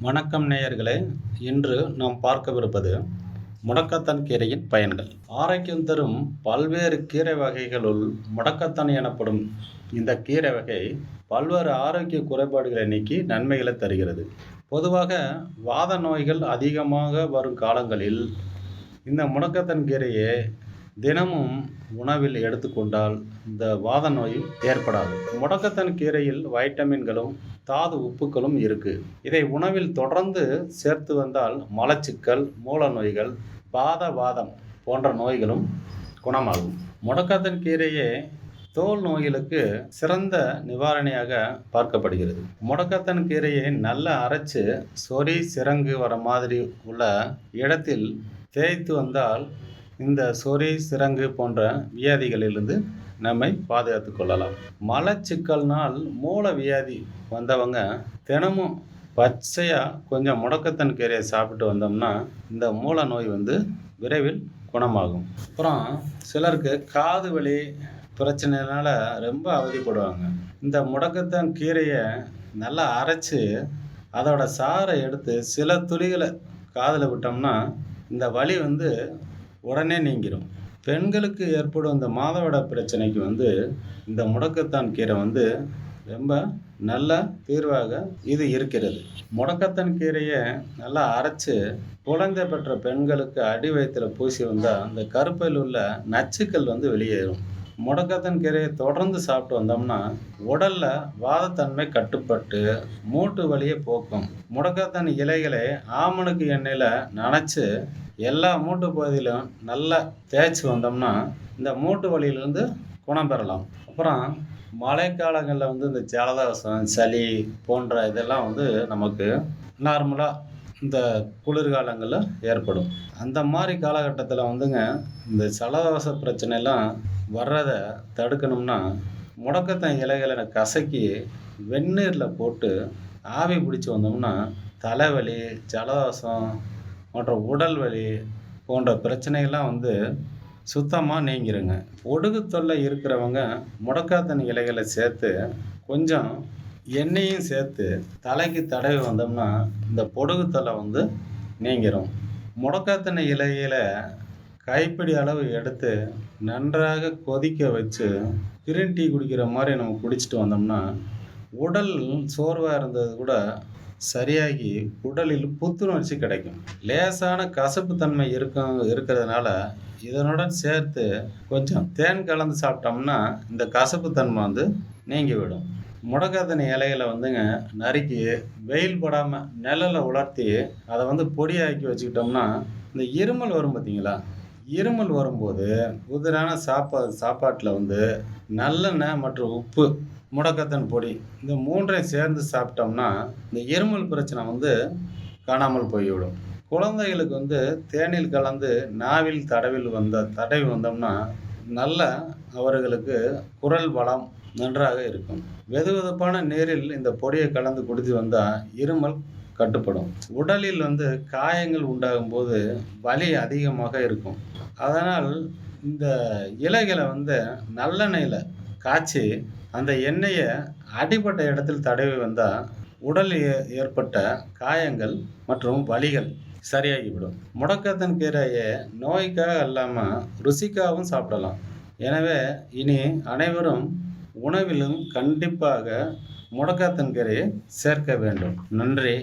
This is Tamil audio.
வணக்கம் நேயர்களே. இன்று நாம் பார்க்கவிருப்பது முடக்கத்தான் கீரையின் பயன்கள். ஆரோக்கியம் தரும் பல்வேறு கீரை வகைகளுள் முடக்கத்தான் எனப்படும் இந்த கீரை வகை பல்வேறு ஆரோக்கிய குறைபாடுகளை நீக்கி நன்மைகளை தருகிறது. பொதுவாக வாத நோய்கள் அதிகமாக வரும் காலங்களில் இந்த முடக்கத்தன் கீரையை தினமும் உணவில் எடுத்துக்கொண்டால் இந்த வாத நோய் ஏற்படாது. முடக்கத்தன் கீரையில் வைட்டமின்களும் தாது உப்புக்களும் இருக்கு. இதை உணவில் தொடர்ந்து சேர்த்து வந்தால் மலச்சிக்கல் மூல நோய்கள் பாத வாதம் போன்ற நோய்களும் குணமாகும். முடக்கத்தன் கீரையே தோல் நோய்களுக்கு சிறந்த நிவாரணியாக பார்க்கப்படுகிறது. முடக்கத்தன் கீரையை நல்லா அரைச்சு சொறி சிறங்கு வர மாதிரி உள்ள இடத்தில் தேய்த்து வந்தால் இந்த சொறி சிறங்கு போன்ற வியாதிகளிலிருந்து நம்மை பாதுகாத்து கொள்ளலாம். மலச்சிக்கல்னால் மூல வியாதி வந்தவங்க தினமும் பச்சையாக கொஞ்சம் முடக்கத்தன் கீரையை சாப்பிட்டு வந்தோம்னா இந்த மூல நோய் வந்து விரைவில் குணமாகும். அப்புறம் சிலருக்கு காது வலி பிரச்சனைனால ரொம்ப அவதிப்படுவாங்க. இந்த முடக்கத்தான் கீரையை நல்லா அரைச்சி அதோட சாறை எடுத்து சில துளிகளை காதில் விட்டோம்னா இந்த வலி வந்து உடனே நீங்கிரும். பெண்களுக்கு ஏற்படும் இந்த மாதவிட பிரச்சனைக்கு வந்து இந்த முடக்கத்தான் கீரை வந்து ரொம்ப நல்ல தீர்வாக இது இருக்கிறது. முடக்கத்தான் கீரையை நல்லா அரைச்சு குழந்தை பெற்ற பெண்களுக்கு அடி வயிற்றில் பூசி வந்தால் அந்த கருப்பையில் உள்ள நச்சுக்கள் வந்து வெளியேறும். முடக்கத்தன் கீரையை தொடர்ந்து சாப்பிட்டு வந்தோம்னா உடல்ல வாதத்தன்மை கட்டுப்பட்டு மூட்டு வலியை போக்கும். முடக்கத்தன் இலைகளை ஆமணுக்கு எண்ணெயில் நனைச்சு எல்லா மூட்டு பகுதியிலும் நல்லா தேய்ச்சி வந்தோம்னா இந்த மூட்டு வலியிலேருந்து குணம் பெறலாம். அப்புறம் மழைக்காலங்களில் வந்து இந்த ஜலதோஷம் சளி போன்ற இதெல்லாம் வந்து நமக்கு நார்மலாக இந்த குளிர்காலங்களில் ஏற்படும். அந்த மாதிரி காலகட்டத்தில் வந்துங்க இந்த ஜலதோஷ பிரச்சனைலாம் வர்றதை தடுக்கணும்னா முடக்கத்தான் இலைகளை கசக்கி வெந்நீரில் போட்டு ஆவி பிடிச்சி வந்தோம்னா தலைவலி ஜலதோஷம் மற்றும் உடல் வலி போன்ற பிரச்சனைகள்லாம் வந்து சுத்தமாக நீங்கிருங்க. ஒடுகு தொல்லை இருக்கிறவங்க முடக்காத்தன் இலைகளை சேர்த்து கொஞ்சம் எண்ணெயும் சேர்த்து தலைக்கு தடவி வந்தோம்னா இந்த பொடுகு தலை வந்து நீங்கிரும். முடக்காத்தனை இலையில கைப்பிடி அளவு எடுத்து நன்றாக கொதிக்க வச்சு கிரீன் டீ குடிக்கிற மாதிரி நம்ம குடிச்சிட்டு வந்தோம்னா உடல் சோர்வாக இருந்தது கூட சரியாகி உடலில் புத்துணர்ச்சி கிடைக்கும். லேசான கசப்புத்தன்மை இருக்கும் இருக்கிறதுனால இதனுடன் சேர்த்து கொஞ்சம் தேன் கலந்து சாப்பிட்டோம்னா இந்த கசப்புத்தன்மை வந்து நீங்கிவிடும். முடக்காத்தனை இலைகளை வந்துங்க நறுக்கி வெயில் படாமல் நிழலில் உலர்த்தி அதை வந்து பொடியாக்கி வச்சுக்கிட்டோம்னா இந்த இருமல் வரும் பார்த்தீங்களா இருமல் வரும்போது உதிரான சாப்பாடு சாப்பாட்டில் வந்து நல்லெண்ணெய் மற்றும் உப்பு முடக்கத்தன் பொடி இந்த மூன்றையும் சேர்ந்து சாப்பிட்டோம்னா இந்த இருமல் பிரச்சனை வந்து காணாமல் போய்விடும். குழந்தைகளுக்கு வந்து தேனில் கலந்து நாவில் தடவில் வந்த தடவி வந்தோம்னா நல்ல அவர்களுக்கு குரல் வளம் நன்றாக இருக்கும். வெது வெதுப்பான நீரில் இந்த பொடியை கலந்து குடித்து வந்தால் இருமல் கட்டுப்படும். உடலில் வந்து காயங்கள் உண்டாகும் போது வலி அதிகமாக இருக்கும். அதனால் இந்த இலைகளை வந்து நல்லெண்ணெயில் காய்ச்சி அந்த எண்ணெயை அடிப்பட்ட இடத்தில் தடவி வந்தால் உடல் ஏற்பட்ட காயங்கள் மற்றும் வலிகள் சரியாகிவிடும். முடக்கத்தன் கீரையை நோய்க்காக இல்லாமல் ருசிக்காகவும் சாப்பிடலாம். எனவே இனி அனைவரும் உணவிலும் கண்டிப்பாக முடக்கத்தின் கீரையை சேர்க்க வேண்டும். நன்றி.